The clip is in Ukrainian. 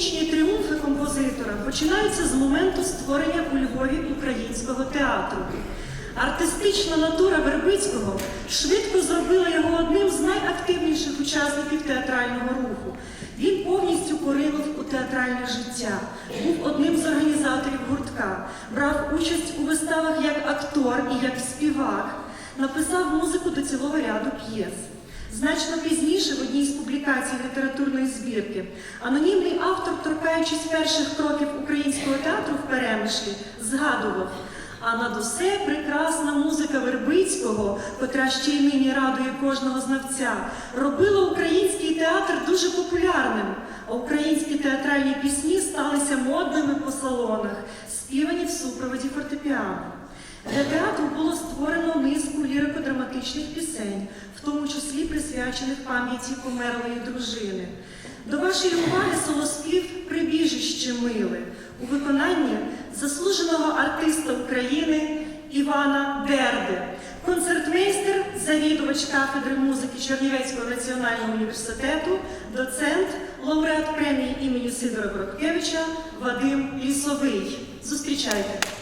Творчі тріумфи композитора починаються з моменту створення у Львові українського театру. Артистична натура Вербицького швидко зробила його одним з найактивніших учасників театрального руху. Він повністю поринув у театральне життя, був одним з організаторів гуртка, брав участь у виставах як актор і як співак, написав музику до цілого ряду п'єс. Значно пізніше в одній з публікацій літературної збірки анонімний автор, торкаючись перших кроків українського театру в Перемишлі, згадував. А над усе прекрасна музика Вербицького, котра ще й нині радує кожного знавця, робила український театр дуже популярним, а українські театральні пісні сталися модними по салонах, співані в супроводі фортепіано. Для театру було створено низку лірико-драматичних пісень, в тому числі присвячених пам'яті померлої дружини. До вашої уваги солоспів прибіжище миле у виконанні заслуженого артиста України Івана Дерди, концертмейстер, завідувач кафедри музики Чернівецького національного університету, доцент, лауреат премії імені Сидора Броткевича Вадим Лісовий. Зустрічайте!